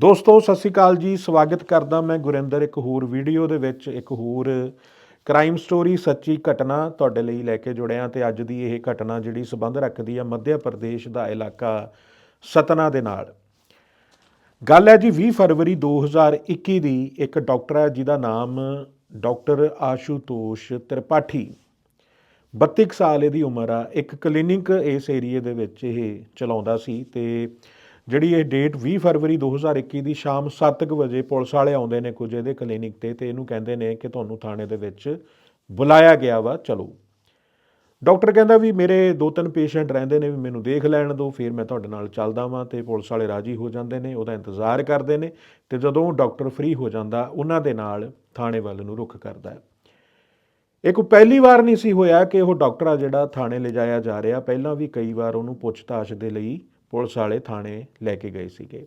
ਦੋਸਤੋ, ਸਤਿ ਸ਼੍ਰੀ ਅਕਾਲ ਜੀ। ਸਵਾਗਤ ਕਰਦਾ ਮੈਂ ਗੁਰਿੰਦਰ। ਇੱਕ ਹੋਰ ਵੀਡੀਓ ਦੇ ਵਿੱਚ, ਇੱਕ ਹੋਰ ਕ੍ਰਾਈਮ ਸਟੋਰੀ ਸੱਚੀ ਘਟਨਾ ਤੁਹਾਡੇ ਲਈ ਲੈ ਕੇ ਜੁੜਿਆ ਤੇ ਅੱਜ ਦੀ ਇਹ ਘਟਨਾ ਜਿਹੜੀ ਸਬੰਧ ਰੱਖਦੀ ਆ ਮੱਧ ਪ੍ਰਦੇਸ਼ ਦਾ ਇਲਾਕਾ ਸਤਨਾ ਦੇ ਨਾਲ। ਗੱਲ ਹੈ ਜੀ 20 ਫਰਵਰੀ 2021 ਦੀ। ਇੱਕ ਡਾਕਟਰ ਹੈ, ਜਿਹਦਾ ਨਾਮ ਡਾਕਟਰ ਆਸ਼ੂਤੋਸ਼ ਤ੍ਰਿਪਾਠੀ। 32 ਕੁ ਸਾਲ ਇਹਦੀ ਉਮਰ ਆ। ਇੱਕ ਕਲੀਨਿਕ ਇਸ ਏਰੀਏ ਦੇ ਵਿੱਚ ਇਹ ਚਲਾਉਂਦਾ ਸੀ ਤੇ ਜਿਹੜੀ ਇਹ ਡੇਟ 20 ਫਰਵਰੀ 2021 ਦੀ ਸ਼ਾਮ 7:00 ਵਜੇ ਪੁਲਿਸ ਵਾਲੇ ਆਉਂਦੇ ਨੇ ਕੁਝ ਇਹਦੇ ਕਲੀਨਿਕ ਤੇ ਤੇ ਇਹਨੂੰ ਕਹਿੰਦੇ ਨੇ ਕਿ ਤੁਹਾਨੂੰ ਥਾਣੇ ਦੇ ਵਿੱਚ ਬੁਲਾਇਆ ਗਿਆ ਵਾ, ਚਲੋ। ਡਾਕਟਰ ਕਹਿੰਦਾ ਵੀ ਮੇਰੇ ਦੋ ਤਿੰਨ ਪੇਸ਼ੈਂਟ ਰਹਿੰਦੇ ਨੇ ਵੀ ਮੈਨੂੰ ਦੇਖ ਲੈਣ ਦਿਓ ਫਿਰ ਮੈਂ ਤੁਹਾਡੇ ਨਾਲ ਚੱਲਦਾ ਵਾਂ ਤੇ ਪੁਲਿਸ ਵਾਲੇ ਰਾਜੀ ਹੋ ਜਾਂਦੇ ਨੇ, ਉਹਦਾ ਇੰਤਜ਼ਾਰ ਕਰਦੇ ਨੇ ਤੇ ਜਦੋਂ ਡਾਕਟਰ ਫ੍ਰੀ ਹੋ ਜਾਂਦਾ, ਉਹਨਾਂ ਦੇ ਨਾਲ ਥਾਣੇ ਵੱਲ ਨੂੰ ਰੁਖ ਕਰਦਾ ਹੈ। ਇਹ ਕੋਈ ਪਹਿਲੀ ਵਾਰ ਨਹੀਂ ਸੀ ਹੋਇਆ ਕਿ ਉਹ ਡਾਕਟਰ ਆ ਜਿਹੜਾ ਥਾਣੇ ਲਿਜਾਇਆ ਜਾ ਰਿਹਾ, ਪਹਿਲਾਂ ਵੀ ਕਈ ਵਾਰ ਉਹਨੂੰ ਪੁੱਛਤਾਛ ਦੇ ਲਈ ਪੁਲਿਸ ਵਾਲੇ ਥਾਣੇ ਲੈ ਕੇ ਗਏ ਸੀਗੇ।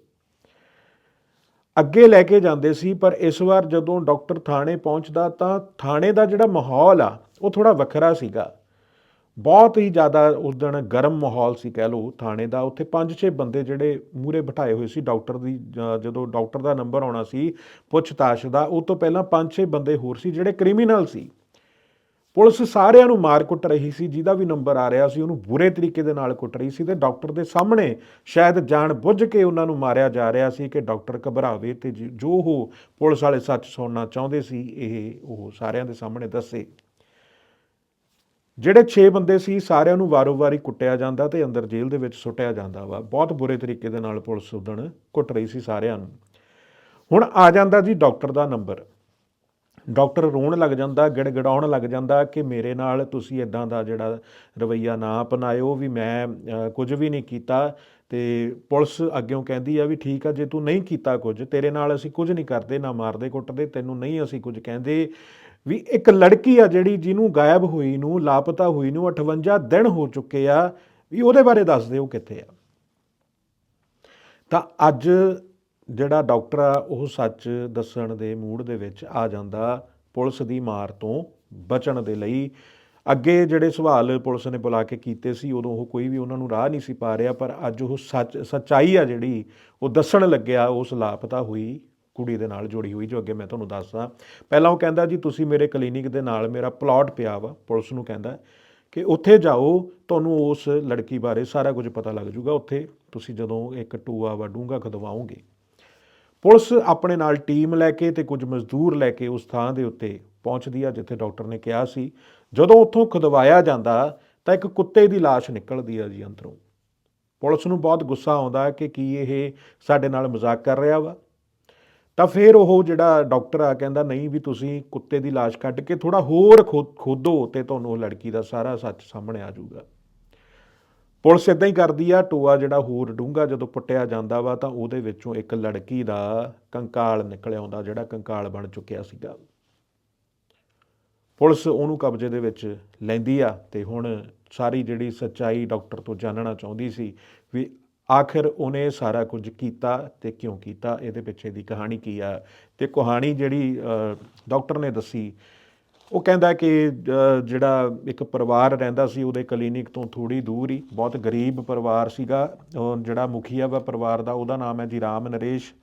ਅੱਗੇ ਲੈ ਕੇ ਜਾਂਦੇ ਸੀ, ਪਰ ਇਸ ਵਾਰ ਜਦੋਂ ਡਾਕਟਰ ਥਾਣੇ ਪਹੁੰਚਦਾ ਤਾਂ ਥਾਣੇ ਦਾ ਜਿਹੜਾ ਮਾਹੌਲ ਆ, ਉਹ ਥੋੜਾ ਵੱਖਰਾ ਸੀਗਾ। ਬਹੁਤ ਹੀ ਜ਼ਿਆਦਾ ਉਸ ਦਿਨ ਗਰਮ ਮਾਹੌਲ ਸੀ ਕਹਿ ਲਓ ਥਾਣੇ ਦਾ। ਉੱਥੇ 5-6 ਬੰਦੇ ਜਿਹੜੇ ਮੂਰੇ ਬਿਠਾਏ ਹੋਏ ਸੀ, ਡਾਕਟਰ ਦੀ ਜਦੋਂ ਡਾਕਟਰ ਦਾ ਨੰਬਰ ਆਉਣਾ ਸੀ ਪੁੱਛਤਾਛ ਦਾ, ਉਹ ਤੋਂ ਪਹਿਲਾਂ 5-6 ਬੰਦੇ ਹੋਰ ਸੀ ਜਿਹੜੇ ਕ੍ਰਿਮੀਨਲ ਸੀ। ਪੁਲਿਸ ਸਾਰਿਆਂ ਨੂੰ ਮਾਰ ਕੁੱਟ ਰਹੀ ਸੀ, ਜਿਹਦਾ ਵੀ ਨੰਬਰ ਆ ਰਿਹਾ ਸੀ, ਉਹਨੂੰ ਬੁਰੇ ਤਰੀਕੇ ਦੇ ਨਾਲ ਕੁੱਟ ਰਹੀ ਸੀ ਤੇ ਡਾਕਟਰ ਦੇ ਸਾਹਮਣੇ ਸ਼ਾਇਦ ਜਾਣ ਬੁੱਝ ਕੇ ਉਹਨਾਂ ਨੂੰ ਮਾਰਿਆ ਜਾ ਰਿਹਾ ਸੀ ਕਿ ਡਾਕਟਰ ਘਬਰਾਵੇ ਤੇ ਜ- ਜੋ ਉਹ ਪੁਲਿਸ ਵਾਲੇ ਸੱਚ ਸੁਣਨਾ ਚਾਹੁੰਦੇ ਸੀ, ਇਹ ਉਹ ਸਾਰਿਆਂ ਦੇ ਸਾਹਮਣੇ ਦੱਸੇ। ਜਿਹੜੇ 6 ਬੰਦੇ ਸੀ, ਸਾਰਿਆਂ ਨੂੰ ਵਾਰੋ-ਵਾਰੀ ਕੁੱਟਿਆ ਜਾਂਦਾ ਤੇ ਅੰਦਰ ਜੇਲ੍ਹ ਦੇ ਵਿੱਚ ਸੁੱਟਿਆ ਜਾਂਦਾ ਵਾ। ਬਹੁਤ ਬੁਰੇ ਤਰੀਕੇ ਦੇ ਨਾਲ ਪੁਲਿਸ ਉਦਣ ਕੁੱਟ ਰਹੀ ਸੀ ਸਾਰਿਆਂ ਨੂੰ। ਹੁਣ ਆ ਜਾਂਦਾ ਜੀ ਡਾਕਟਰ ਦਾ ਨੰਬਰ। ਡਾਕਟਰ ਰੋਣ ਲੱਗ ਜਾਂਦਾ, ਗਿੜਗਿੜਾਉਣ ਲੱਗ ਜਾਂਦਾ ਕਿ ਮੇਰੇ ਨਾਲ ਤੁਸੀਂ ਇਦਾਂ ਦਾ ਜਿਹੜਾ ਰਵਈਆ ਨਾ ਅਪਣਾਇਓ ਵੀ ਮੈਂ ਕੁਝ ਵੀ ਨਹੀਂ ਕੀਤਾ। ਤੇ ਪੁਲਿਸ ਅੱਗਿਓਂ ਕਹਿੰਦੀ ਆ ਵੀ ਠੀਕ ਆ, ਜੇ ਤੂੰ ਨਹੀਂ ਕੀਤਾ ਕੁਝ, ਤੇਰੇ ਨਾਲ ਅਸੀਂ ਕੁਝ ਨਹੀਂ ਕਰਦੇ, ਨਾ ਮਾਰਦੇ ਕੁੱਟਦੇ, ਤੈਨੂੰ ਨਹੀਂ ਅਸੀਂ ਕੁਝ ਕਹਿੰਦੇ। ਵੀ ਇੱਕ ਲੜਕੀ ਆ ਜਿਹੜੀ ਜਿਹਨੂੰ ਗਾਇਬ ਹੋਈ ਨੂੰ, ਲਾਪਤਾ ਹੋਈ ਨੂੰ 58 ਦਿਨ ਹੋ ਚੁੱਕੇ ਆ, ਵੀ ਉਹਦੇ ਬਾਰੇ ਦੱਸ ਦਿਓ ਕਿੱਥੇ ਆ। ਤਾਂ ਅੱਜ ਜਿਹੜਾ ਡਾਕਟਰ ਆ, ਉਹ ਸੱਚ ਦੱਸਣ ਦੇ ਮੂਡ ਦੇ ਵਿੱਚ ਆ ਜਾਂਦਾ ਪੁਲਿਸ ਦੀ ਮਾਰ ਤੋਂ ਬਚਣ ਦੇ ਲਈ। ਅੱਗੇ ਜਿਹੜੇ ਸਵਾਲ ਪੁਲਿਸ ਨੇ ਬੁਲਾ ਕੇ ਕੀਤੇ ਸੀ, ਉਦੋਂ ਉਹ ਕੋਈ ਵੀ ਉਹਨਾਂ ਨੂੰ ਰਾਹ ਨਹੀਂ ਸੀ ਪਾ ਰਿਹਾ, ਪਰ ਅੱਜ ਉਹ ਸੱਚ, ਸੱਚਾਈ ਆ ਜਿਹੜੀ, ਉਹ ਦੱਸਣ ਲੱਗਿਆ, ਉਸ ਲਾਪਤਾ ਹੋਈ ਕੁੜੀ ਦੇ ਨਾਲ ਜੁੜੀ ਹੋਈ, ਜੋ ਅੱਗੇ ਮੈਂ ਤੁਹਾਨੂੰ ਦੱਸਦਾ। ਪਹਿਲਾਂ ਉਹ ਕਹਿੰਦਾ, ਜੀ, ਤੁਸੀਂ ਮੇਰੇ ਕਲੀਨਿਕ ਦੇ ਨਾਲ ਮੇਰਾ ਪਲਾਟ ਪਿਆ ਵਾ। ਪੁਲਿਸ ਨੂੰ ਕਹਿੰਦਾ ਕਿ ਉੱਥੇ ਜਾਓ, ਤੁਹਾਨੂੰ ਉਸ ਲੜਕੀ ਬਾਰੇ ਸਾਰਾ ਕੁਝ ਪਤਾ ਲੱਗ ਜਾਊਗਾ ਉੱਥੇ ਤੁਸੀਂ ਜਦੋਂ ਇੱਕ ਟੂਆ ਵਾ ਡੂੰਘਾ ਖਦਵਾਓਗੇ। ਪੁਲਿਸ ਆਪਣੇ ਨਾਲ ਟੀਮ ਲੈ ਕੇ ਤੇ ਕੁਝ ਮਜ਼ਦੂਰ ਲੈ ਕੇ ਉਸ ਥਾਂ ਦੇ ਉੱਤੇ ਪਹੁੰਚਦੀ ਆ, ਜਿੱਥੇ ਡਾਕਟਰ ਨੇ ਕਿਹਾ ਸੀ, ਜਦੋਂ ਉੱਥੋਂ ਖਦਵਾਇਆ ਜਾਂਦਾ, ਤਾਂ ਇੱਕ ਕੁੱਤੇ ਦੀ ਲਾਸ਼ ਨਿਕਲਦੀ ਆ ਜੀ ਅੰਦਰੋਂ। ਪੁਲਿਸ ਨੂੰ ਬਹੁਤ ਗੁੱਸਾ ਆਉਂਦਾ ਕਿ ਕੀ ਇਹ ਸਾਡੇ ਨਾਲ ਮਜ਼ਾਕ ਕਰ ਰਿਹਾ ਵਾ? ਤਾਂ ਫਿਰ ਉਹ ਜਿਹੜਾ ਡਾਕਟਰ ਆ ਕਹਿੰਦਾ, ਨਹੀਂ ਵੀ ਤੁਸੀਂ ਕੁੱਤੇ ਦੀ ਲਾਸ਼ ਕੱਢ ਕੇ ਥੋੜਾ ਹੋਰ ਖੋ- ਖੋਦੋ ਤੇ ਤੁਹਾਨੂੰ ਉਹ ਲੜਕੀ ਦਾ ਸਾਰਾ ਸੱਚ ਸਾਹਮਣੇ ਆ ਜਾਊਗਾ। ਪੁਲਿਸ ਇਦਾਂ ਹੀ ਕਰਦੀ ਆ, ਟੋਆ ਜਿਹੜਾ ਹੋਰ ਡੂੰਘਾ ਜਦੋਂ ਪੁੱਟਿਆ ਜਾਂਦਾ ਵਾ ਤਾਂ ਉਹਦੇ ਵਿੱਚੋਂ ਇੱਕ ਲੜਕੀ ਦਾ ਕੰਕਾਲ ਨਿਕਲ ਆਉਂਦਾ, ਜਿਹੜਾ ਕੰਕਾਲ ਬਣ ਚੁੱਕਿਆ ਸੀਗਾ। ਪੁਲਿਸ ਉਹਨੂੰ ਕਬਜ਼ੇ ਦੇ ਵਿੱਚ ਲੈਂਦੀ ਆ ਤੇ ਹੁਣ ਸਾਰੀ ਜਿਹੜੀ ਸੱਚਾਈ ਡਾਕਟਰ ਤੋਂ ਜਾਣਨਾ ਚਾਹੁੰਦੀ ਸੀ ਵੀ ਆਖਿਰ ਉਹਨੇ ਸਾਰਾ ਕੁਝ ਕੀਤਾ ਤੇ ਕਿਉਂ ਕੀਤਾ, ਇਹਦੇ ਪਿੱਛੇ ਦੀ ਕਹਾਣੀ ਕੀ ਆ? ਤੇ ਕਹਾਣੀ ਜਿਹੜੀ ਡਾਕਟਰ ਨੇ ਦੱਸੀ ਉਹ ਕਹਿੰਦਾ ਕਿ ਜਿਹੜਾ ਇੱਕ ਪਰਿਵਾਰ ਰਹਿੰਦਾ ਸੀ ਉਹਦੇ ਕਲੀਨਿਕ ਤੋਂ ਥੋੜੀ ਦੂਰ ਹੀ ਬਹੁਤ ਗਰੀਬ ਪਰਿਵਾਰ ਸੀਗਾ ਜਿਹੜਾ ਮੁਖੀਆ ਵਾ ਪਰਿਵਾਰ ਦਾ ਉਹਦਾ ਨਾਮ ਹੈ ਜੀ ਰਾਮ ਨਰੇਸ਼।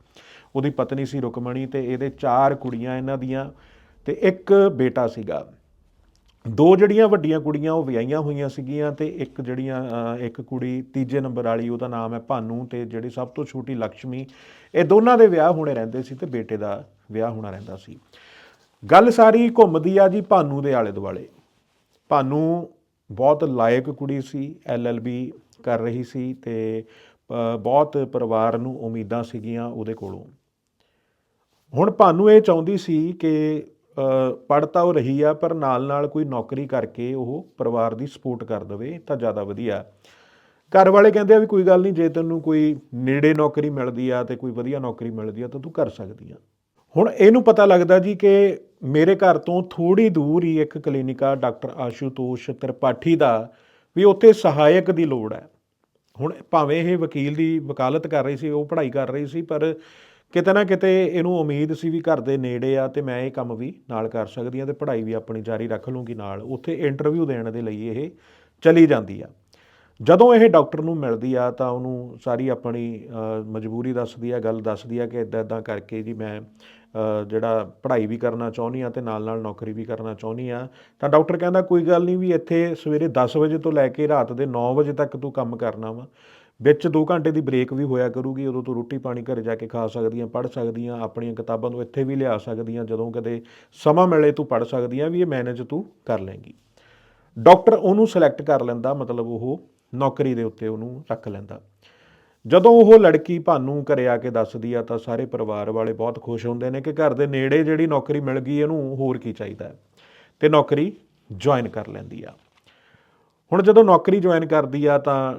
ਉਹਦੀ ਪਤਨੀ ਸੀ ਰੁਕਮਣੀ ਤੇ ਇਹਦੇ ਚਾਰ ਕੁੜੀਆਂ ਇਹਨਾਂ ਦੀਆਂ ਤੇ ਇੱਕ ਬੇਟਾ ਸੀਗਾ। ਦੋ ਜਿਹੜੀਆਂ ਵੱਡੀਆਂ ਕੁੜੀਆਂ ਉਹ ਵਿਆਹੀਆਂ ਹੋਈਆਂ ਸੀਗੀਆਂ ਤੇ ਇੱਕ ਜਿਹੜੀਆਂ ਇੱਕ ਕੁੜੀ ਤੀਜੇ ਨੰਬਰ ਵਾਲੀ ਉਹਦਾ ਨਾਮ ਹੈ ਭਾਨੂ ਤੇ ਜਿਹੜੀ ਸਭ ਤੋਂ ਛੋਟੀ ਲక్ష్ਮੀ ਇਹ ਦੋਨਾਂ ਦੇ ਵਿਆਹ ਹੋਣੇ ਰਹਿੰਦੇ ਸੀ ਤੇ ਬੇਟੇ ਦਾ ਵਿਆਹ ਹੋਣਾ ਰਹਿੰਦਾ ਸੀ। ਗੱਲ ਸਾਰੀ ਘੁੰਮਦੀ ਆ ਜੀ ਭਾਨੂ ਦੇ ਆਲੇ ਦੁਆਲੇ। ਭਾਨੂ ਬਹੁਤ ਲਾਇਕ ਕੁੜੀ ਸੀ, ਐਲਐਲਬੀ ਕਰ ਰਹੀ ਸੀ ਤੇ ਬਹੁਤ ਪਰਿਵਾਰ ਨੂੰ ਉਮੀਦਾਂ ਸੀਗੀਆਂ ਉਹਦੇ ਕੋਲੋਂ। ਹੁਣ ਭਾਨੂ ਇਹ ਚਾਹੁੰਦੀ ਸੀ ਕਿ ਪੜ੍ਹ ਤਾਂ ਉਹ ਰਹੀ ਆ, ਪਰ ਨਾਲ-ਨਾਲ ਕੋਈ ਨੌਕਰੀ ਕਰਕੇ ਉਹ ਪਰਿਵਾਰ ਦੀ ਸਪੋਰਟ ਕਰ ਦੇਵੇ ਤਾਂ ਜ਼ਿਆਦਾ ਵਧੀਆ। ਘਰ ਵਾਲੇ ਕਹਿੰਦੇ ਆ ਵੀ ਕੋਈ ਗੱਲ ਨਹੀਂ, ਜੇ ਤੈਨੂੰ ਕੋਈ ਨੇੜੇ ਨੌਕਰੀ ਮਿਲਦੀ ਆ ਤੇ ਕੋਈ ਵਧੀਆ ਨੌਕਰੀ ਮਿਲਦੀ ਆ ਤਾਂ ਤੂੰ ਕਰ ਸਕਦੀ ਆ। ਹੁਣ ਇਹਨੂੰ ਪਤਾ ਲੱਗਦਾ ਜੀ ਕਿ ਮੇਰੇ ਘਰ ਤੋਂ ਥੋੜੀ ਦੂਰ ਹੀ ਇੱਕ ਕਲੀਨਿਕ ਆ, ਡਾਕਟਰ ਆਸ਼ੂਤੋਸ਼ ਤ੍ਰਿਪਾਠੀ ਦਾ, ਵੀ ਉੱਥੇ ਸਹਾਇਕ ਦੀ ਲੋੜ ਹੈ। ਹੁਣ ਭਾਵੇਂ ਇਹ ਵਕੀਲ ਦੀ ਵਕਾਲਤ ਕਰ ਰਹੀ ਸੀ, ਉਹ ਪੜ੍ਹਾਈ ਕਰ ਰਹੀ ਸੀ, ਪਰ ਕਿਤੇ ਨਾ ਕਿਤੇ ਇਹਨੂੰ ਉਮੀਦ ਸੀ ਵੀ ਘਰ ਦੇ ਨੇੜੇ ਆ ਤੇ ਮੈਂ ਇਹ ਕੰਮ ਵੀ ਨਾਲ ਕਰ ਸਕਦੀ ਆ ਤੇ ਪੜ੍ਹਾਈ ਵੀ ਆਪਣੀ ਜਾਰੀ ਰੱਖ ਲੂੰਗੀ ਨਾਲ। ਉੱਥੇ ਇੰਟਰਵਿਊ ਦੇਣ ਦੇ ਲਈ ਇਹ ਚਲੀ ਜਾਂਦੀ ਆ। ਜਦੋਂ ਇਹ ਡਾਕਟਰ ਨੂੰ ਮਿਲਦੀ ਆ ਤਾਂ ਉਹਨੂੰ ਸਾਰੀ ਆਪਣੀ ਮਜਬੂਰੀ ਦੱਸਦੀ ਆ, ਗੱਲ ਦੱਸਦੀ ਆ ਕਿ ਇਦਾਂ ਇਦਾਂ ਕਰਕੇ ਜੀ ਮੈਂ ਜਿਹੜਾ ਪੜ੍ਹਾਈ ਵੀ ਕਰਨਾ ਚਾਹੁੰਦੀ ਆ ਤੇ ਨਾਲ ਨਾਲ ਨੌਕਰੀ ਵੀ ਕਰਨਾ ਚਾਹੁੰਦੀ ਆ ਤਾਂ ਡਾਕਟਰ ਕਹਿੰਦਾ ਕੋਈ ਗੱਲ ਨਹੀਂ ਵੀ ਇੱਥੇ ਸਵੇਰੇ 10 ਵਜੇ ਤੋਂ ਲੈ ਕੇ ਰਾਤ ਦੇ 9 ਵਜੇ ਤੱਕ ਤੂੰ ਕੰਮ ਕਰਨਾ ਵਾ। ਵਿੱਚ 2 ਘੰਟੇ ਦੀ ਬ੍ਰੇਕ ਵੀ ਹੋਇਆ ਕਰੂਗੀ, ਉਦੋਂ ਤੂੰ ਰੋਟੀ ਪਾਣੀ ਘਰੇ ਜਾ ਕੇ ਖਾ ਸਕਦੀਆਂ, ਪੜ੍ਹ ਸਕਦੀਆਂ, ਆਪਣੀਆਂ ਕਿਤਾਬਾਂ ਨੂੰ ਇੱਥੇ ਵੀ ਲਿਆ ਸਕਦੀਆਂ, ਜਦੋਂ ਕਦੇ ਸਮਾਂ ਮਿਲੇ ਤੂੰ ਪੜ੍ਹ ਸਕਦੀਆਂ ਵੀ ਇਹ ਮੈਨੇਜ ਤੂੰ ਕਰ ਲੇਂਗੀ ਡਾਕਟਰ ਉਹਨੂੰ ਸਿਲੈਕਟ ਕਰ ਲੈਂਦਾ, ਮਤਲਬ ਉਹ ਨੌਕਰੀ ਦੇ ਉੱਤੇ ਉਹਨੂੰ ਰੱਖ ਲੈਂਦਾ। ਜਦੋਂ ਉਹ ਲੜਕੀ ਭਾਨੂੰ ਘਰੇ ਆ ਕੇ ਦੱਸਦੀ ਆ ਤਾਂ ਸਾਰੇ ਪਰਿਵਾਰ ਵਾਲੇ ਬਹੁਤ ਖੁਸ਼ ਹੁੰਦੇ ਨੇ ਕਿ ਘਰ ਦੇ ਨੇੜੇ ਜਿਹੜੀ ਨੌਕਰੀ ਮਿਲ ਗਈ, ਇਹਨੂੰ ਹੋਰ ਕੀ ਚਾਹੀਦਾ ਹੈ? ਤੇ ਨੌਕਰੀ ਜੁਆਇਨ ਕਰ ਲੈਂਦੀ ਆ। ਹੁਣ ਜਦੋਂ ਨੌਕਰੀ ਜੁਆਇਨ ਕਰਦੀ ਆ ਤਾਂ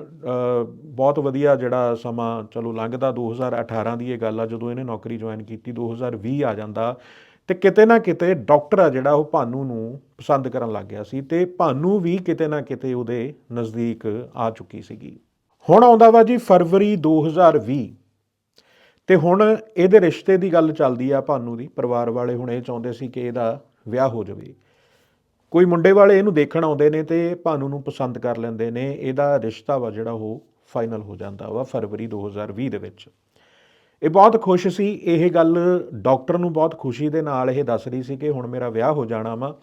ਬਹੁਤ ਵਧੀਆ ਜਿਹੜਾ ਸਮਾਂ ਚਲੋ ਲੰਘਦਾ 2018 ਦੀ ਇਹ ਗੱਲ ਆ, ਜਦੋਂ ਇਹਨੇ ਨੌਕਰੀ ਜੁਆਇਨ ਕੀਤੀ 2020 ਆ ਜਾਂਦਾ ਤੇ ਕਿਤੇ ਨਾ ਕਿਤੇ ਡਾਕਟਰ ਆ ਜਿਹੜਾ ਉਹ ਭਾਨੂ ਨੂੰ ਪਸੰਦ ਕਰਨ ਲੱਗ ਗਿਆ ਸੀ ਤੇ ਭਾਨੂ ਵੀ ਕਿਤੇ ਨਾ ਕਿਤੇ ਉਹਦੇ ਨਜ਼ਦੀਕ ਆ ਚੁੱਕੀ ਸੀਗੀ। ਹੁਣ ਆਉਂਦਾ ਵਾ ਜੀ ਫਰਵਰੀ 2020 ਤੇ ਹੁਣ ਇਹਦੇ ਰਿਸ਼ਤੇ ਦੀ ਗੱਲ ਚੱਲਦੀ ਆ ਭਾਨੂ ਦੀ। ਪਰਿਵਾਰ ਵਾਲੇ ਹੁਣ ਇਹ ਚਾਹੁੰਦੇ ਸੀ ਕਿ ਇਹਦਾ ਵਿਆਹ ਹੋ ਜਾਵੇ। ਕੋਈ ਮੁੰਡੇ ਵਾਲੇ ਇਹਨੂੰ ਦੇਖਣ ਆਉਂਦੇ ਨੇ ਤੇ ਭਾਨੂ ਨੂੰ ਪਸੰਦ ਕਰ ਲੈਂਦੇ ਨੇ। ਇਹਦਾ ਰਿਸ਼ਤਾ ਵਾ ਜਿਹੜਾ ਉਹ ਫਾਈਨਲ ਹੋ ਜਾਂਦਾ ਵਾ ਫਰਵਰੀ 2020 ਦੇ ਵਿੱਚ। ਇਹ ਬਹੁਤ ਖੁਸ਼ ਸੀ। ਇਹ ਗੱਲ ਡਾਕਟਰ ਨੂੰ ਬਹੁਤ ਖੁਸ਼ੀ ਦੇ ਨਾਲ ਇਹ ਦੱਸ ਰਹੀ ਸੀ ਕਿ ਹੁਣ ਮੇਰਾ ਵਿਆਹ ਹੋ ਜਾਣਾ ਵਾ।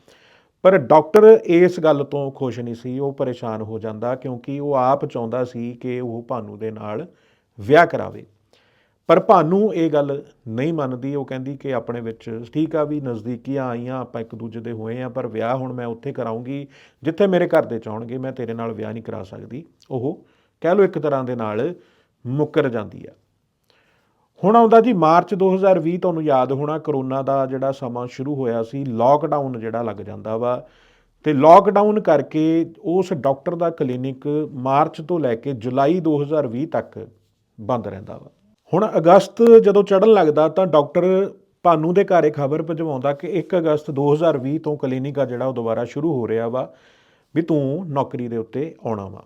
ਪਰ ਡਾਕਟਰ ਇਸ ਗੱਲ ਤੋਂ ਖੁਸ਼ ਨਹੀਂ ਸੀ, ਉਹ ਪਰੇਸ਼ਾਨ ਹੋ ਜਾਂਦਾ ਕਿਉਂਕਿ ਉਹ ਆਪ ਚਾਹੁੰਦਾ ਸੀ ਕਿ ਉਹ ਭਾਨੂ ਦੇ ਨਾਲ ਵਿਆਹ ਕਰਾਵੇ। ਪਰ ਭਾਨੂ ਇਹ ਗੱਲ ਨਹੀਂ ਮੰਨਦੀ, ਉਹ ਕਹਿੰਦੀ ਕਿ ਆਪਣੇ ਵਿੱਚ ਠੀਕ ਆ ਵੀ ਨਜ਼ਦੀਕੀਆਂ ਆਈਆਂ, ਆਪਾਂ ਇੱਕ ਦੂਜੇ ਦੇ ਹੋਏ ਆ, ਪਰ ਵਿਆਹ ਹੁਣ ਮੈਂ ਉੱਥੇ ਕਰਾਉਂਗੀ, ਜਿੱਥੇ ਮੇਰੇ ਘਰ ਦੇ ਚਾਹਣਗੇ, ਮੈਂ ਤੇਰੇ ਨਾਲ ਵਿਆਹ ਨਹੀਂ ਕਰਾ ਸਕਦੀ। ਉਹ ਕਹਿ ਲਓ ਇੱਕ ਤਰ੍ਹਾਂ ਦੇ ਨਾਲ ਮੁੱਕਰ ਜਾਂਦੀ ਆ। ਹੁਣ ਆਉਂਦਾ ਜੀ, ਮਾਰਚ 2020 ਤੁਹਾਨੂੰ ਯਾਦ ਹੋਣਾ, ਕਰੋਨਾ ਦਾ ਜਿਹੜਾ ਸਮਾਂ ਸ਼ੁਰੂ ਹੋਇਆ ਸੀ ਲੋਕਡਾਊਨ ਜਿਹੜਾ ਲੱਗ ਜਾਂਦਾ ਵਾ। ਤੇ ਲੋਕਡਾਊਨ ਕਰਕੇ ਉਸ ਡਾਕਟਰ ਦਾ ਕਲੀਨਿਕ ਮਾਰਚ ਤੋਂ ਲੈ ਕੇ ਜੁਲਾਈ 2020 ਤੱਕ ਬੰਦ ਰਹਿੰਦਾ ਵਾ। ਹੁਣ ਅਗਸਤ ਜਦੋਂ ਚੜਨ ਲੱਗਦਾ, ਤਾਂ ਡਾਕਟਰ ਭਾਨੂ ਦੇ ਘਰੇ ਖਬਰ ਭਜਵਾਉਂਦਾ ਕਿ 1 ਅਗਸਤ 2020 ਤੋਂ ਕਲੀਨਿਕ ਆ ਜਿਹੜਾ, ਉਹ ਦੁਬਾਰਾ ਸ਼ੁਰੂ ਹੋ ਰਿਹਾ ਵਾ, ਵੀ ਤੂੰ ਨੌਕਰੀ ਦੇ ਉੱਤੇ ਆਉਣਾ ਵਾ।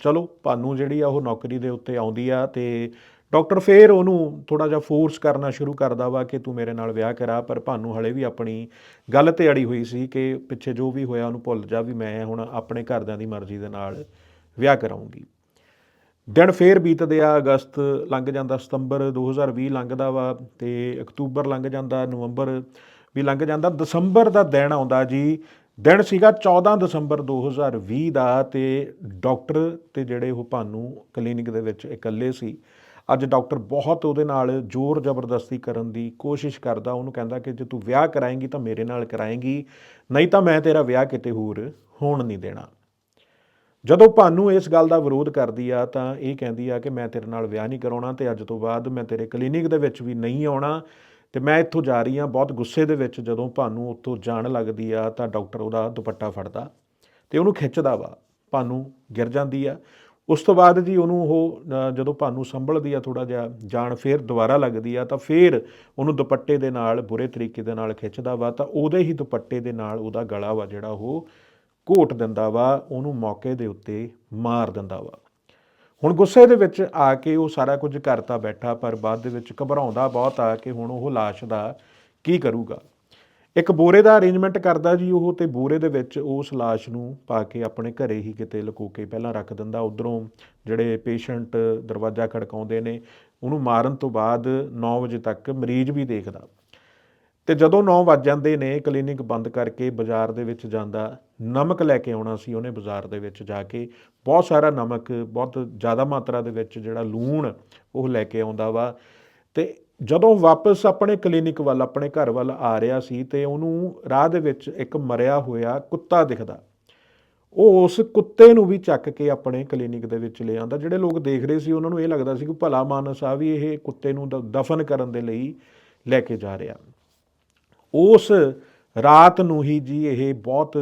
ਚਲੋ, ਭਾਨੂੰ ਜਿਹੜੀ ਆ ਉਹ ਨੌਕਰੀ ਦੇ ਉੱਤੇ ਆਉਂਦੀ ਆ ਤੇ ਡਾਕਟਰ ਫੇਰ ਉਹਨੂੰ ਥੋੜਾ ਜਿਹਾ ਫੋਰਸ ਕਰਨਾ ਸ਼ੁਰੂ ਕਰਦਾ ਵਾ ਕਿ ਤੂੰ ਮੇਰੇ ਨਾਲ ਵਿਆਹ ਕਰਾ, ਪਰ ਭਾਨੂ ਹਲੇ ਵੀ ਆਪਣੀ ਗੱਲ ਤੇ ਅੜੀ ਹੋਈ ਸੀ ਕਿ ਪਿੱਛੇ ਜੋ ਵੀ ਹੋਇਆ ਉਹਨੂੰ ਭੁੱਲ ਜਾ ਵੀ ਮੈਂ ਹੁਣ ਆਪਣੇ ਘਰਦਿਆਂ ਦੀ ਮਰਜ਼ੀ ਦੇ ਨਾਲ ਵਿਆਹ ਕਰਾਉਂਗੀ। ਦਿਨ ਫੇਰ ਬੀਤਦੇ ਆ, ਅਗਸਤ ਲੰਘ ਜਾਂਦਾ, ਸਤੰਬਰ 2020 ਲੰਘਦਾ ਵਾ ਤੇ ਅਕਤੂਬਰ ਲੰਘ ਜਾਂਦਾ, ਨਵੰਬਰ ਵੀ ਲੰਘ ਜਾਂਦਾ, ਦਸੰਬਰ ਦਾ ਦਿਨ ਆਉਂਦਾ ਜੀ। ਦਿਨ ਸੀਗਾ 14 ਦਸੰਬਰ 2020 ਦਾ ਤੇ ਡਾਕਟਰ ਤੇ ਜਿਹੜੇ ਉਹ ਭਾਨੂ ਕਲੀਨਿਕ ਦੇ ਵਿੱਚ ਇਕੱਲੇ ਸੀ। ਅੱਜ ਡਾਕਟਰ ਬਹੁਤ ਉਹਦੇ ਨਾਲ ਜ਼ੋਰ ਜ਼ਬਰਦਸਤੀ ਕਰਨ ਦੀ ਕੋਸ਼ਿਸ਼ ਕਰਦਾ। ਉਹਨੂੰ ਕਹਿੰਦਾ ਕਿ ਜੇ ਤੂੰ ਵਿਆਹ ਕਰਾਏਂਗੀ ਤਾਂ ਮੇਰੇ ਨਾਲ ਕਰਾਏਂਗੀ, ਨਹੀਂ ਤਾਂ ਮੈਂ ਤੇਰਾ ਵਿਆਹ ਕਿਤੇ ਹੋਰ ਹੋਣ ਨਹੀਂ ਦੇਣਾ। ਜਦੋਂ ਭਾਨੂ ਇਸ ਗੱਲ ਦਾ ਵਿਰੋਧ ਕਰਦੀ ਆ ਤਾਂ ਇਹ ਕਹਿੰਦੀ ਆ ਕਿ ਮੈਂ ਤੇਰੇ ਨਾਲ ਵਿਆਹ ਨਹੀਂ ਕਰਾਉਣਾ ਤੇ ਅੱਜ ਤੋਂ ਬਾਅਦ ਮੈਂ ਤੇਰੇ ਕਲੀਨਿਕ ਦੇ ਵਿੱਚ ਵੀ ਨਹੀਂ ਆਉਣਾ। ਤੇ ਮੈਂ ਇੱਥੋਂ ਜਾ ਰਹੀ ਹਾਂ ਬਹੁਤ ਗੁੱਸੇ ਦੇ ਵਿੱਚ ਜਦੋਂ ਭਾਨੂ ਉੱਥੋਂ ਜਾਣ ਲੱਗਦੀ ਆ ਤਾਂ ਡਾਕਟਰ ਉਹਦਾ ਦੁਪੱਟਾ ਫੜਦਾ ਤੇ ਉਹਨੂੰ ਖਿੱਚਦਾ ਵਾ, ਭਾਨੂ ਗਿਰ ਜਾਂਦੀ ਆ। ਉਸ ਤੋਂ ਬਾਅਦ ਜੀ ਉਹਨੂੰ ਉਹ ਜਦੋਂ ਭਾਨੂ ਸੰਭਲਦੀ ਆ ਥੋੜਾ ਜਿਹਾ, ਜਾਣ ਫੇਰ ਦੁਬਾਰਾ ਲੱਗਦੀ ਆ ਤਾਂ ਫੇਰ ਉਹਨੂੰ ਦੁਪੱਟੇ ਦੇ ਨਾਲ ਬੁਰੇ ਤਰੀਕੇ ਦੇ ਨਾਲ ਖਿੱਚਦਾ ਵਾ ਤਾਂ ਉਹਦੇ ਹੀ ਦੁਪੱਟੇ ਦੇ ਨਾਲ ਉਹਦਾ ਗਲਾ ਵਾ ਜਿਹੜਾ ਉਹ ਘੋਟ ਦਿੰਦਾ ਵਾ, ਉਹਨੂੰ ਮੌਕੇ ਦੇ ਉੱਤੇ ਮਾਰ ਦਿੰਦਾ ਵਾ। ਹੁਣ ਗੁੱਸੇ ਦੇ ਵਿੱਚ ਆ ਕੇ ਉਹ ਸਾਰਾ ਕੁਝ ਕਰਤਾ ਬੈਠਾ, ਪਰ ਬਾਅਦ ਦੇ ਵਿੱਚ ਘਬਰਾਉਂਦਾ ਬਹੁਤ ਆ ਕਿ ਹੁਣ ਉਹ ਲਾਸ਼ ਦਾ ਕੀ ਕਰੂਗਾ। ਇੱਕ ਬੋਰੇ ਦਾ ਅਰੇਂਜਮੈਂਟ ਕਰਦਾ ਜੀ ਉਹ ਤੇ ਬੋਰੇ ਦੇ ਵਿੱਚ ਉਸ ਲਾਸ਼ ਨੂੰ ਪਾ ਕੇ ਆਪਣੇ ਘਰੇ ਹੀ ਕਿਤੇ ਲੁਕੋ ਕੇ ਪਹਿਲਾਂ ਰੱਖ ਦਿੰਦਾ। ਉਧਰੋਂ ਜਿਹੜੇ ਪੇਸ਼ੈਂਟ ਦਰਵਾਜ਼ਾ ਖੜਕਾਉਂਦੇ ਨੇ, ਉਹਨੂੰ ਮਾਰਨ ਤੋਂ ਬਾਅਦ 9 ਵਜੇ ਤੱਕ ਮਰੀਜ਼ ਵੀ ਦੇਖਦਾ। ਤੇ ਜਦੋਂ 9 ਵੱਜ ਜਾਂਦੇ ਨੇ, ਕਲੀਨਿਕ ਬੰਦ ਕਰਕੇ ਬਾਜ਼ਾਰ ਦੇ ਵਿੱਚ ਜਾਂਦਾ, ਨਮਕ ਲੈ ਕੇ ਆਉਣਾ ਸੀ ਉਹਨੇ ਬਾਜ਼ਾਰ ਦੇ ਵਿੱਚ ਜਾ ਕੇ। ਬਹੁਤ ਸਾਰਾ ਨਮਕ, ਬਹੁਤ ਜ਼ਿਆਦਾ ਮਾਤਰਾ ਦੇ ਵਿੱਚ ਜਿਹੜਾ ਲੂਣ ਉਹ ਲੈ ਕੇ ਆਉਂਦਾ ਵਾ। ਤੇ ਜਦੋਂ ਵਾਪਸ ਆਪਣੇ ਕਲੀਨਿਕ ਵੱਲ, ਆਪਣੇ ਘਰ ਵੱਲ ਆ ਰਿਹਾ ਸੀ ਤੇ ਉਹਨੂੰ ਰਾਹ ਦੇ ਵਿੱਚ ਇੱਕ ਮਰਿਆ ਹੋਇਆ ਕੁੱਤਾ ਦਿਖਦਾ। ਉਹ ਉਸ ਕੁੱਤੇ ਨੂੰ ਵੀ ਚੱਕ ਕੇ ਆਪਣੇ ਕਲੀਨਿਕ ਦੇ ਵਿੱਚ ਲੈ ਆਂਦਾ ਜਿਹੜੇ ਲੋਕ ਦੇਖ ਰਹੇ ਸੀ, ਉਹਨਾਂ ਨੂੰ ਇਹ ਲੱਗਦਾ ਸੀ ਕਿ ਭਲਾ ਮਾਨਸ ਆ ਵੀ ਇਹ ਕੁੱਤੇ ਨੂੰ ਦਫਨ ਕਰਨ ਦੇ ਲਈ ਲੈ ਕੇ ਜਾ ਰਿਹਾ। ਉਸ ਰਾਤ ਨੂੰ ਹੀ ਜੀ ਇਹ ਬਹੁਤ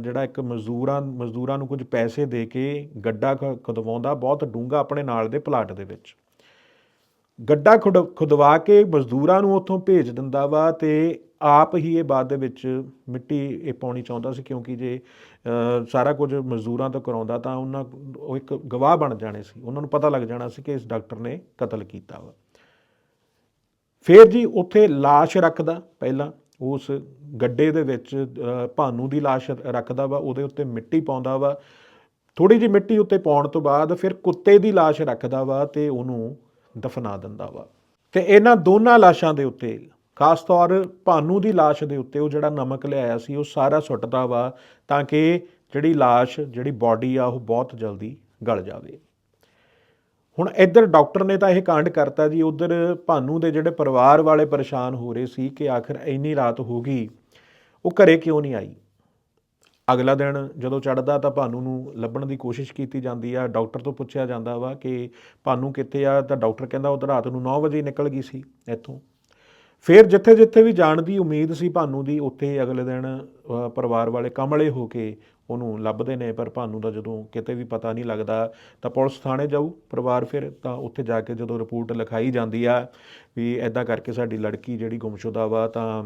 ਜਿਹੜਾ ਇੱਕ ਮਜ਼ਦੂਰਾਂ ਮਜ਼ਦੂਰਾਂ ਨੂੰ ਕੁਝ ਪੈਸੇ ਦੇ ਕੇ ਗੱਡਾ ਖ- ਖੁਦਵਾਉਂਦਾ, ਬਹੁਤ ਡੂੰਘਾ ਆਪਣੇ ਨਾਲ ਦੇ ਪਲਾਟ ਦੇ ਵਿੱਚ। ਗੱਡਾ ਖੁਦ- ਖੁਦਵਾ ਕੇ ਮਜ਼ਦੂਰਾਂ ਨੂੰ ਉੱਥੋਂ ਭੇਜ ਦਿੰਦਾ ਵਾ ਤੇ ਆਪ ਹੀ ਇਹ ਬਾਅਦ ਦੇ ਵਿੱਚ ਮਿੱਟੀ ਇਹ ਪਾਉਣੀ ਚਾਹੁੰਦਾ ਸੀ ਕਿਉਂਕਿ ਜੇ ਸਾਰਾ ਕੁਝ ਮਜ਼ਦੂਰਾਂ ਤੋਂ ਕਰਾਉਂਦਾ ਤਾਂ ਉਹਨਾਂ, ਉਹ ਇੱਕ ਗਵਾਹ ਬਣ ਜਾਣੇ ਸੀ। ਉਹਨਾਂ ਨੂੰ ਪਤਾ ਲੱਗ ਜਾਣਾ ਸੀ ਕਿ ਇਸ ਡਾਕਟਰ ਨੇ ਕਤਲ ਕੀਤਾ ਵਾ। ਫੇਰ ਜੀ ਉੱਥੇ লাশ ਰੱਖਦਾ ਪਹਿਲਾਂ। ਉਸ ਗੱਡੇ ਦੇ ਵਿੱਚ ਭਾਨੂ ਦੀ লাশ ਰੱਖਦਾ ਵਾ, ਉਹਦੇ ਉੱਤੇ ਮਿੱਟੀ ਪਾਉਂਦਾ ਵਾ। ਥੋੜੀ ਜਿਹੀ ਮਿੱਟੀ ਉੱਤੇ ਪਾਉਣ ਤੋਂ ਬਾਅਦ ਫਿਰ ਕੁੱਤੇ ਦੀ ਲਾਸ਼ ਰੱਖਦਾ ਵਾ ਤੇ ਉਹਨੂੰ ਦਫਨਾ ਦਿੰਦਾ ਵਾ। ਤੇ ਇਹਨਾਂ ਦੋਨਾਂ ਲਾਸ਼ਾਂ ਦੇ ਉੱਤੇ, ਖਾਸ ਤੌਰ ਭਾਨੂ ਦੀ ਲਾਸ਼ ਦੇ ਉੱਤੇ ਉਹ ਜਿਹੜਾ ਨਮਕ ਲਿਆਇਆ ਸੀ, ਉਹ ਸਾਰਾ ਸੁੱਟਦਾ ਵਾ ਤਾਂ ਕਿ ਜਿਹੜੀ ਲਾਸ਼, ਜਿਹੜੀ ਬਾਡੀ ਆ ਉਹ ਬਹੁਤ ਜਲਦੀ ਗਲ ਜਾਵੇ। ਹੁਣ ਇੱਧਰ ਡਾਕਟਰ ਨੇ ਤਾਂ ਇਹ ਕਾਂਡ ਕਰਤਾ ਜੀ, ਉਧਰ ਭਾਨੂ ਦੇ ਜਿਹੜੇ ਪਰਿਵਾਰ ਵਾਲੇ ਪਰੇਸ਼ਾਨ ਹੋ ਰਹੇ ਸੀ ਕਿ ਆਖਰ ਇੰਨੀ ਰਾਤ ਹੋ ਗਈ, ਉਹ ਘਰੇ ਕਿਉਂ ਨਹੀਂ ਆਈ? ਅਗਲਾ ਦਿਨ ਜਦੋਂ ਚੜਦਾ ਤਾਂ ਭਾਨੂ ਨੂੰ ਲੱਭਣ ਦੀ ਕੋਸ਼ਿਸ਼ ਕੀਤੀ ਜਾਂਦੀ ਆ, ਡਾਕਟਰ ਤੋਂ ਪੁੱਛਿਆ ਜਾਂਦਾ ਵਾ ਕਿ ਭਾਨੂ ਕਿੱਥੇ ਆ, ਤਾਂ ਡਾਕਟਰ ਕਹਿੰਦਾ ਉਹ ਤਾਂ ਰਾਤ ਨੂੰ 9 ਵਜੇ ਨਿਕਲ ਗਈ ਸੀ ਇੱਥੋਂ। ਫਿਰ ਜਿੱਥੇ ਜਿੱਥੇ ਵੀ ਜਾਣ ਦੀ ਉਮੀਦ ਸੀ ਭਾਨੂ ਦੀ, ਉੱਥੇ ਅਗਲੇ ਦਿਨ ਪਰਿਵਾਰ ਵਾਲੇ ਕਮਲੇ ਹੋ ਕੇ ਉਹਨੂੰ ਲੱਭਦੇ ਨੇ, ਪਰ ਭਾਨੂ ਦਾ ਜਦੋਂ ਕਿਤੇ ਵੀ ਪਤਾ ਨਹੀਂ ਲੱਗਦਾ, ਤਾਂ ਪੁਲਿਸ ਥਾਣੇ ਜਾਊ ਪਰਿਵਾਰ ਫਿਰ, ਤਾਂ ਉੱਥੇ ਜਾ ਕੇ ਜਦੋਂ ਰਿਪੋਰਟ ਲਿਖਾਈ ਜਾਂਦੀ ਆ ਵੀ ਐਦਾਂ ਕਰਕੇ ਸਾਡੀ ਲੜਕੀ ਜਿਹੜੀ ਗੁੰਮਸ਼ੁਦਾ ਵਾ, ਤਾਂ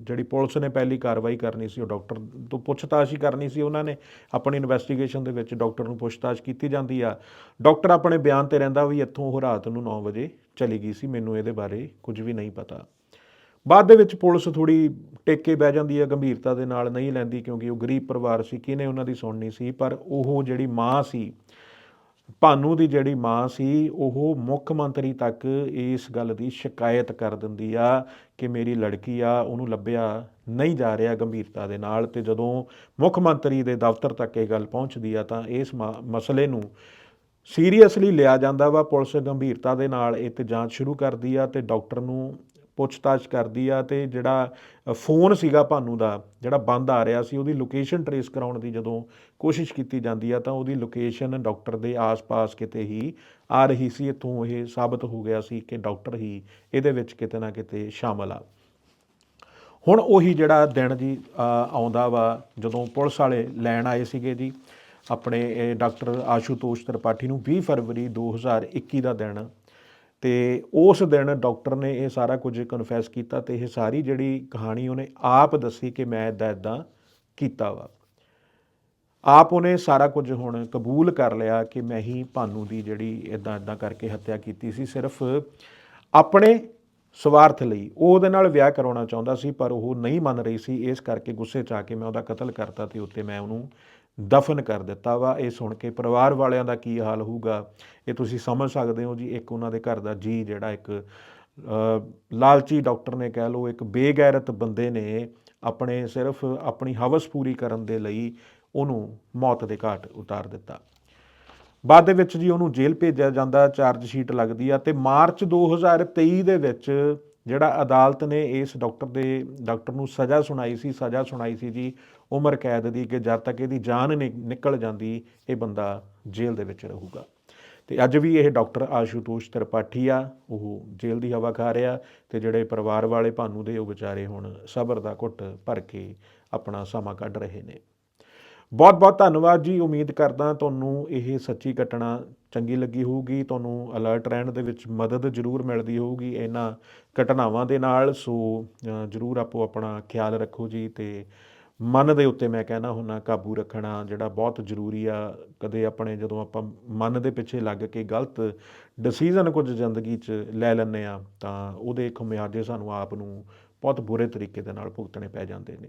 ਜਿਹੜੀ ਪੁਲਿਸ ਨੇ ਪਹਿਲੀ ਕਾਰਵਾਈ ਕਰਨੀ ਸੀ, ਉਹ ਡਾਕਟਰ ਤੋਂ ਪੁੱਛਤਾਛ ਹੀ ਕਰਨੀ ਸੀ ਉਹਨਾਂ ਨੇ। ਆਪਣੀ ਇਨਵੈਸਟੀਗੇਸ਼ਨ ਦੇ ਵਿੱਚ ਡਾਕਟਰ ਨੂੰ ਪੁੱਛਤਾਛ ਕੀਤੀ ਜਾਂਦੀ ਆ। ਡਾਕਟਰ ਆਪਣੇ ਬਿਆਨ ਤੇ ਰਹਿੰਦਾ ਵੀ ਇੱਥੋਂ ਉਹ ਰਾਤ ਨੂੰ 9 ਵਜੇ ਚਲੀ ਗਈ ਸੀ, ਮੈਨੂੰ ਇਹਦੇ ਬਾਰੇ ਕੁਝ ਵੀ ਨਹੀਂ ਪਤਾ। ਬਾਅਦ ਦੇ ਵਿੱਚ ਪੁਲਿਸ ਥੋੜੀ ਟੇਕੇ ਬਹਿ ਜਾਂਦੀ ਹੈ ਗੰਭੀਰਤਾ ਦੇ ਨਾਲ, ਨਹੀਂ ਲੈਂਦੀ ਕਿਉਂਕਿ ਉਹ ਗਰੀਬ ਪਰਿਵਾਰ ਸੀ, ਕਿਹਨੇ ਉਹਨਾਂ ਦੀ ਸੁਣਨੀ ਸੀ? ਪਰ ਉਹ ਜਿਹੜੀ ਮਾਂ ਸੀ, ਭਾਨੂ ਦੀ ਜਿਹੜੀ ਮਾਂ ਸੀ, ਉਹ ਮੁੱਖ ਮੰਤਰੀ ਤੱਕ ਇਸ ਗੱਲ ਦੀ ਸ਼ਿਕਾਇਤ ਕਰ ਦਿੰਦੀ ਆ ਕਿ ਮੇਰੀ ਲੜਕੀ ਆ, ਉਹਨੂੰ ਲੱਭਿਆ ਨਹੀਂ ਜਾ ਰਿਹਾ ਗੰਭੀਰਤਾ ਦੇ ਨਾਲ ਤੇ ਜਦੋਂ ਮੁੱਖ ਮੰਤਰੀ ਦੇ ਦਫ਼ਤਰ ਤੱਕ ਇਹ ਗੱਲ ਪਹੁੰਚਦੀ ਆ ਤਾਂ ਇਸ ਮਾ- ਮਸਲੇ ਨੂੰ ਸੀਰੀਅਸਲੀ ਲਿਆ ਜਾਂਦਾ ਵਾ, ਪੁਲਿਸ ਗੰਭੀਰਤਾ ਦੇ ਨਾਲ ਇਹ ਤੇ ਜਾਂਚ ਸ਼ੁਰੂ ਕਰਦੀ ਆ ਤੇ ਡਾਕਟਰ ਨੂੰ ਪੁੱਛਤਾਛ ਕਰਦੀ ਆ ਤੇ ਜਿਹੜਾ ਫੋਨ ਸੀਗਾ ਭਾਨੂ ਦਾ, ਜਿਹੜਾ ਬੰਦ ਆ ਰਿਹਾ ਸੀ, ਉਹਦੀ ਲੋਕੇਸ਼ਨ ਟਰੇਸ ਕਰਾਉਣ ਦੀ ਜਦੋਂ ਕੋਸ਼ਿਸ਼ ਕੀਤੀ ਜਾਂਦੀ ਆ ਤਾਂ ਉਹਦੀ ਲੋਕੇਸ਼ਨ ਡਾਕਟਰ ਦੇ ਆਸ-ਪਾਸ ਕਿਤੇ ਹੀ ਆ ਰਹੀ ਸੀ, ਇੱਥੋਂ ਇਹ ਸਾਬਤ ਹੋ ਗਿਆ ਸੀ ਕਿ ਡਾਕਟਰ ਹੀ ਇਹਦੇ ਵਿੱਚ ਕਿਤੇ ਨਾ ਕਿਤੇ ਸ਼ਾਮਲ ਆ। ਹੁਣ ਉਹੀ ਜਿਹੜਾ ਦਿਨ ਜੀ ਆਉਂਦਾ ਵਾ, ਜਦੋਂ ਪੁਲਿਸ ਵਾਲੇ ਲੈਣ ਆਏ ਸੀਗੇ ਜੀ, ਆਪਣੇ ਡਾਕਟਰ ਆਸ਼ੂਤੋਸ਼ ਤ੍ਰਿਪਾਠੀ ਨੂੰ 20 ਫਰਵਰੀ 2021 ਦਾ ਦਿਨ ਤੇ ਉਸ ਦਿਨ ਡਾਕਟਰ ਨੇ ਇਹ ਸਾਰਾ ਕੁਝ ਕਨਫੈਸ ਕੀਤਾ ਤੇ ਇਹ ਸਾਰੀ ਜਿਹੜੀ ਕਹਾਣੀ ਉਹਨੇ ਆਪ ਦੱਸੀ ਕਿ ਮੈਂ ਇਦਾਂ ਇਦਾਂ ਕੀਤਾ ਵਾ। ਆਪ ਉਹਨੇ ਸਾਰਾ ਕੁਝ ਹੁਣ ਕਬੂਲ ਕਰ ਲਿਆ ਕਿ ਮੈਂ ਹੀ ਭਾਨੂ ਦੀ ਜਿਹੜੀ ਇਦਾਂ ਇਦਾਂ ਕਰਕੇ ਹੱਤਿਆ ਕੀਤੀ ਸੀ, ਸਿਰਫ ਆਪਣੇ ਸਵਾਰਥ ਲਈ। ਉਹ ਉਹਦੇ ਨਾਲ ਵਿਆਹ ਕਰਾਉਣਾ ਚਾਹੁੰਦਾ ਸੀ, ਪਰ ਉਹ ਨਹੀਂ ਮੰਨ ਰਹੀ ਸੀ। ਇਸ ਕਰਕੇ ਗੁੱਸੇ 'ਚ ਆ ਕੇ ਮੈਂ ਉਹਦਾ ਕਤਲ ਕਰਤਾ ਤੇ ਉੱਤੇ ਮੈਂ ਉਹਨੂੰ ਦਫਨ ਕਰ ਦਿੱਤਾ ਵਾ। ਇਹ ਸੁਣ ਕੇ ਪਰਿਵਾਰ ਵਾਲਿਆਂ ਦਾ ਕੀ ਹਾਲ ਹੋਊਗਾ? ਇਹ ਤੁਸੀਂ ਸਮਝ ਸਕਦੇ ਹੋ ਜੀ, ਇੱਕ ਉਹਨਾਂ ਦੇ ਘਰ ਦਾ ਜੀ ਜਿਹੜਾ ਇੱਕ ਲਾਲਚੀ ਡਾਕਟਰ ਨੇ ਕਹਿ ਲਓ, ਇੱਕ ਬੇਗੈਰਤ ਬੰਦੇ ਨੇ ਆਪਣੇ ਸਿਰਫ ਆਪਣੀ ਹਵਸ ਪੂਰੀ ਕਰਨ ਦੇ ਲਈ ਉਹਨੂੰ ਮੌਤ ਦੇ ਘਾਟ ਉਤਾਰ ਦਿੱਤਾ। ਬਾਅਦ ਦੇ ਵਿੱਚ ਜੀ ਉਹਨੂੰ ਜੇਲ੍ਹ ਭੇਜਿਆ ਜਾਂਦਾ ਚਾਰਜ ਸ਼ੀਟ ਲੱਗਦੀ ਆ ਤੇ ਮਾਰਚ 2023 ਦੇ ਵਿੱਚ ਜਿਹੜਾ ਅਦਾਲਤ ਨੇ ਇਸ ਡਾਕਟਰ ਦੇ, ਡਾਕਟਰ ਨੂੰ ਸਜ਼ਾ ਸੁਣਾਈ ਸੀ, ਸਜ਼ਾ ਸੁਣਾਈ ਸੀ ਜੀ, ਉਮਰ ਕੈਦ ਦੀ ਕਿ ਜਦ ਤੱਕ ਇਹਦੀ ਜਾਨ ਨਿ- ਨਿਕਲ ਜਾਂਦੀ, ਇਹ ਬੰਦਾ ਜੇਲ੍ਹ ਦੇ ਵਿੱਚ ਰਹੂਗਾ। ਤੇ ਅੱਜ ਵੀ ਇਹ ਡਾਕਟਰ ਆਸ਼ੂਤੋਸ਼ ਤ੍ਰਿਪਾਠੀ ਆ, ਉਹ ਜੇਲ੍ਹ ਦੀ ਹਵਾ ਖਾ ਰਿਹਾ ਤੇ ਜਿਹੜੇ ਪਰਿਵਾਰ ਵਾਲੇ ਭਾਨੂ ਦੇ ਉਹ ਵਿਚਾਰੇ ਹੁਣ ਸਬਰ ਦਾ ਘੁੱਟ ਭਰ ਕੇ ਆਪਣਾ ਸਮਾਂ ਕੱਢ ਰਹੇ ਨੇ। ਬਹੁਤ ਬਹੁਤ ਧੰਨਵਾਦ ਜੀ। ਉਮੀਦ ਕਰਦਾ ਤੁਹਾਨੂੰ ਇਹ ਸੱਚੀ ਘਟਨਾ ਚੰਗੀ ਲੱਗੀ ਹੋਊਗੀ। ਤੁਹਾਨੂੰ ਅਲਰਟ ਰਹਿਣ ਦੇ ਵਿੱਚ ਮਦਦ ਜ਼ਰੂਰ ਮਿਲਦੀ ਹੋਊਗੀ ਇਹਨਾਂ ਘਟਨਾਵਾਂ ਦੇ ਨਾਲ। ਸੋ ਜ਼ਰੂਰ ਆਪੋ ਆਪਣਾ ਖਿਆਲ ਰੱਖੋ ਜੀ ਤੇ ਮਨ ਦੇ ਉੱਤੇ ਮੈਂ ਕਹਿਣਾ ਹੁੰਨਾ ਕਾਬੂ ਰੱਖਣਾ ਜਿਹੜਾ ਬਹੁਤ ਜ਼ਰੂਰੀ ਆ। ਕਦੇ ਆਪਣੇ ਜਦੋਂ ਆਪਾਂ ਮਨ ਦੇ ਪਿੱਛੇ ਲੱਗ ਕੇ ਗਲਤ ਡਿਸੀਜਨ ਕੁਝ ਜ਼ਿੰਦਗੀ 'ਚ ਲੈ ਲੈਂਦੇ ਆ ਤਾਂ ਉਹਦੇ ਖਮਿਆਜੇ ਸਾਨੂੰ ਆਪ ਨੂੰ ਬਹੁਤ ਬੁਰੇ ਤਰੀਕੇ ਦੇ ਨਾਲ ਭੁਗਤਣੇ ਪੈ ਜਾਂਦੇ ਨੇ।